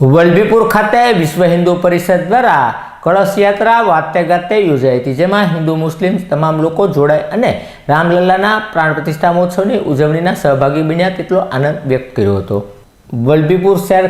વલભીપુર ખાતે વિશ્વ હિન્દુ પરિષદ દ્વારા કળશ યાત્રા વાતે ગાતે યોજાઈ હતી, જેમાં હિન્દુ મુસ્લિમ તમામ લોકો જોડાય અને રામલલ્લાના પ્રાણ પ્રતિષ્ઠા મહોત્સવની ઉજવણીના સહભાગી બન્યા તેટલો આનંદ વ્યક્ત કર્યો હતો. વલભીપુર શહેર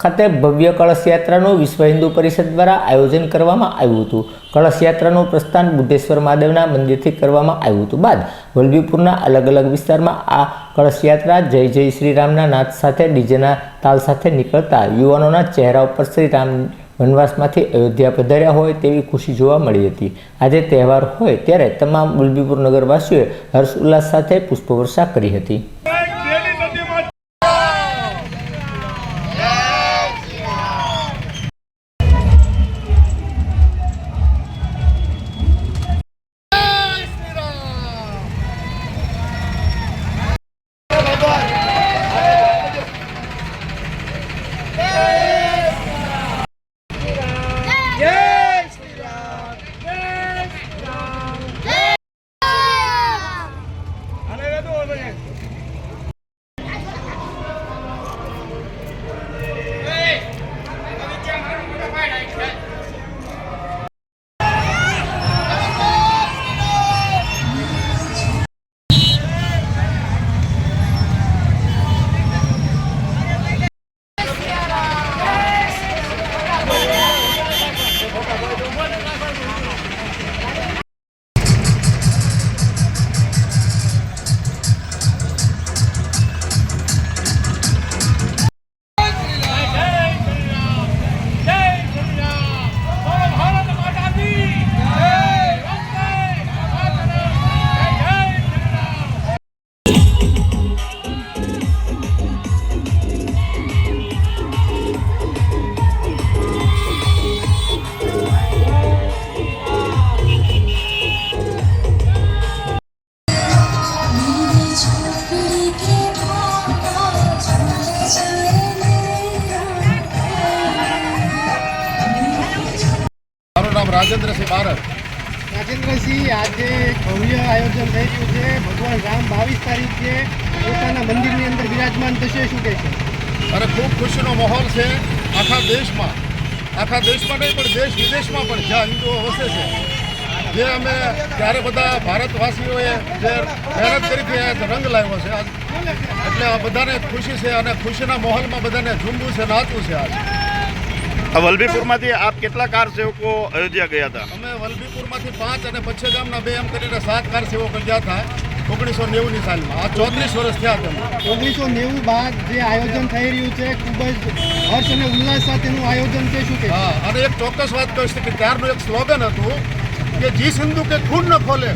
ખાતે ભવ્ય કળશ યાત્રાનું વિશ્વ હિન્દુ પરિષદ દ્વારા આયોજન કરવામાં આવ્યું હતું. કળશ યાત્રાનું પ્રસ્થાન બુદ્ધેશ્વર મહાદેવના મંદિરથી કરવામાં આવ્યું હતું બાદ વલભીપુરના અલગ અલગ વિસ્તારમાં આ કળશ યાત્રા જય જય શ્રીરામના નાદ સાથે, ડીજેના તાલ સાથે નીકળતા યુવાનોના ચહેરા ઉપર શ્રી રામ વનવાસમાંથી અયોધ્યા પધાર્યા હોય તેવી ખુશી જોવા મળી હતી. આજે તહેવાર હોય ત્યારે તમામ વલભીપુર નગરવાસીઓએ હર્ષ ઉલ્લાસ સાથે પુષ્પવર્ષા કરી હતી. રાજેન્દ્રસિંહ બારડ રાજેન્દ્રસિંહ આજે ભવ્ય આયોજન થઈ રહ્યું છે. ભગવાન રામ બાવીસ તારીખે પોતાના મંદિરની અંદર બિરાજમાન થશે શું કહેશો અને ખૂબ ખુશીનો માહોલ છે. આખા દેશમાં આખા દેશમાં નહીં પણ દેશ વિદેશમાં પણ જ્યાં હિન્દુઓ વસે છે જે અમે ત્યારે બધા ભારતવાસીઓએ જે મહેનત કરી આજે રંગ લાવ્યો છે. એટલે આ બધાને ખુશી છે અને ખુશીના માહોલમાં બધાને ઝૂમવું છે નાચવું છે આજ. વલભીપુરમાંથી આપ કેટલા કાર સેવકો અયોધ્યા ગયા હતા? અમે વલભીપુરમાંથી પાંચ અને પચ્છે ગામના બે એમ કરીને સાત કાર સેવકો ગયા હતા ઓગણીસો નેવુંની સાલમાં. આ ચોત્રીસ વર્ષ થયા તમે ઓગણીસો નેવું બાદ જે આયોજન થઈ રહ્યું છે ખૂબ જ હર્ષ અને ઉલ્લાસ સાથેનું આયોજન છે શું કે હા અને એક ચોક્કસ વાત કહીશ કે ત્યારનું એક સ્લોગન હતું કે જીસ હિન્દુ કે ખૂન ન ખોલે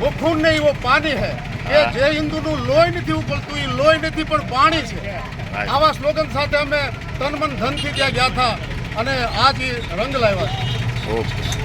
વો ખૂન નહીં વો પાણી હે. કે જે હિન્દુનું લોહી નથી ઉપલતું એ લોહી નથી પણ પાણી છે. આવા સ્લોગન સાથે અમે તન મન ધનથી ત્યાં ગયા હતા. અને આ જે રંગ લાવ્યા છે. ઓકે.